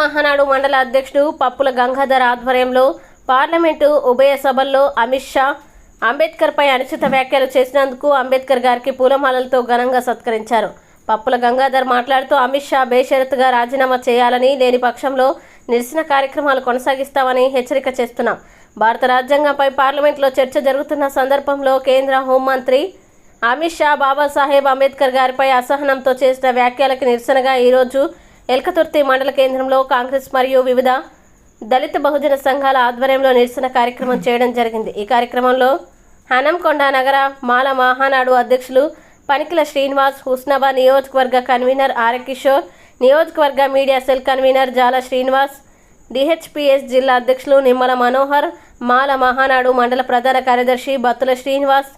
మహానాడు మండల అధ్యక్షుడు పప్పుల గంగాధర్ ఆధ్వర్యంలో పార్లమెంటు ఉభయ సభల్లో అమిత్ షా అంబేద్కర్పై అనుచిత వ్యాఖ్యలు చేసినందుకు అంబేద్కర్ గారికి పూలమాలలతో ఘనంగా సత్కరించారు. పప్పుల గంగాధర్ మాట్లాడుతూ అమిత్ షా బేషరతుగా రాజీనామా చేయాలని లేని పక్షంలో నిరసన కార్యక్రమాలు కొనసాగిస్తామని హెచ్చరిక చేస్తున్నాం. భారత రాజ్యాంగంపై పార్లమెంట్లో చర్చ జరుగుతున్న సందర్భంలో కేంద్ర హోంమంత్రి అమిత్ షా బాబాసాహెబ్ అంబేద్కర్ గారిపై అసహనంతో చేసిన వ్యాఖ్యలకు నిరసనగా ఈరోజు ఎల్కతుర్తి మండల కేంద్రంలో కాంగ్రెస్ మరియు వివిధ దళిత బహుజన సంఘాల ఆధ్వర్యంలో నిరసన కార్యక్రమం చేయడం జరిగింది. ఈ కార్యక్రమంలో హనంకొండ నగర మాల మహానాడు అధ్యక్షులు పనికిల శ్రీనివాస్ హుస్నాబాద్ నియోజకవర్గ కన్వీనర్ ఆర్ కిషోర్ నియోజకవర్గ మీడియా సెల్ కన్వీనర్ జాల శ్రీనివాస్ డిహెచ్పిఎస్ జిల్లా అధ్యక్షులు నిమ్మల మనోహర్ మాల మహానాడు మండల ప్రధాన కార్యదర్శి బత్తుల శ్రీనివాస్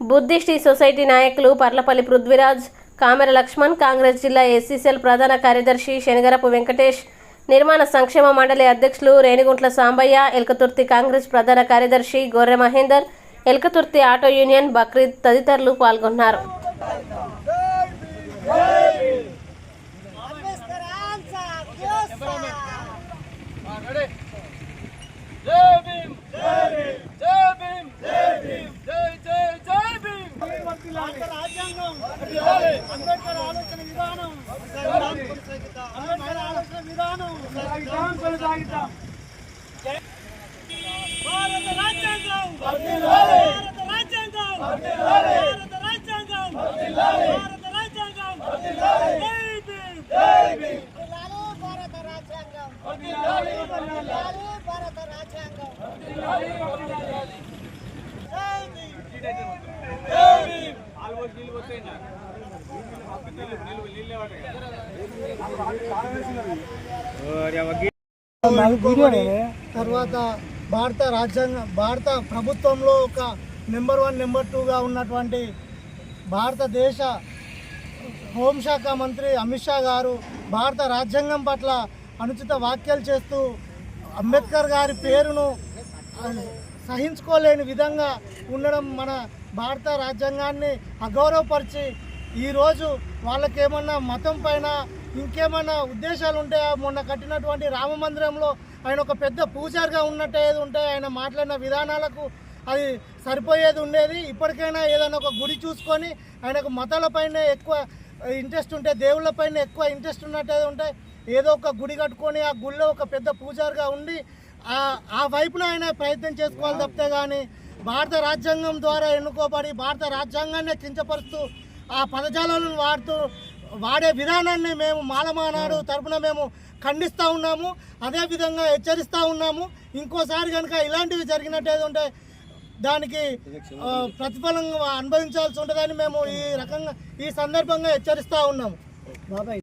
బుద్ధిస్టి సొసైటీ నాయకులు పర్లపల్లి పృథ్వీరాజ్ కామెర లక్ష్మణ్ కాంగ్రెస్ జిల్లా ఎస్సీసీఎల్ ప్రధాన కార్యదర్శి శనిగరపు వెంకటేష్ నిర్మాణ సంక్షేమ మండలి అధ్యక్షులు రేణిగుంట్ల సాంబయ్య ఎల్కతుర్తి కాంగ్రెస్ ప్రధాన కార్యదర్శి గొర్రె మహేందర్ ఎల్కతుర్తి ఆటో యూనియన్ బక్రీద్ తదితరులు పాల్గొన్నారు. జై జై జై జై భీమ్ జై జై జై భీమ్ భారత రాజ్యాంగం అంబేద్కర్ ఆలోచన విధానం. అంబేద్కర్ ఆలోచన విధానం. భారత రాజ్యాంగం. భారత రాజ్యాంగం. భారత రాజ్యాంగం. భారత రాజ్యాంగం. జై భీమ్. జై భీమ్. భారత రాజ్యాంగం. భారత రాజ్యాంగం. జై భీమ్. తర్వాత భారత రాజ్యాంగ భారత ప్రభుత్వంలో ఒక నెంబర్ వన్ నెంబర్ టూగా ఉన్నటువంటి భారతదేశ హోంశాఖ మంత్రి అమిత్ షా గారు భారత రాజ్యాంగం పట్ల అనుచిత వ్యాఖ్యలు చేస్తూ అంబేద్కర్ గారి పేరును సహించుకోలేని విధంగా ఉండడం మన భారత రాజ్యాంగాన్ని అగౌరవపరిచి ఈరోజు వాళ్ళకేమన్నా మతం పైన ఇంకేమైనా ఉద్దేశాలు ఉంటాయా మొన్న కట్టినటువంటి రామ మందిరంలో ఆయన ఒక పెద్ద పూజారిగా ఉన్నట్టు ఏది ఉంటే ఆయన మాట్లాడిన విధానాలకు అది సరిపోయేది ఉండేది. ఇప్పటికైనా ఏదైనా ఒక గుడి చూసుకొని ఆయనకు మతాలపైన ఎక్కువ ఇంట్రెస్ట్ ఉంటే దేవుళ్ళపైన ఎక్కువ ఇంట్రెస్ట్ ఉన్నట్టు ఉంటే ఏదో ఒక గుడి కట్టుకొని ఆ గుడిలో ఒక పెద్ద పూజారిగా ఉండి ఆ ఆ వైపున ఆయన ప్రయత్నం చేసుకోవాలి తప్పితే కానీ భారత రాజ్యాంగం ద్వారా ఎన్నుకోబడి భారత రాజ్యాంగాన్ని కించపరుస్తూ ఆ పదజాలను వాడుతూ వాడే విధానాన్ని మేము మాలమానాడు తరపున మేము ఖండిస్తూ ఉన్నాము అదేవిధంగా హెచ్చరిస్తూ ఉన్నాము. ఇంకోసారి కనుక ఇలాంటివి జరిగినట్టు ఉంటే దానికి ప్రతిఫలం అనుభవించాల్సి ఉంటుందని మేము ఈ రకంగా ఈ సందర్భంగా హెచ్చరిస్తూ ఉన్నాము. బాబాయ్.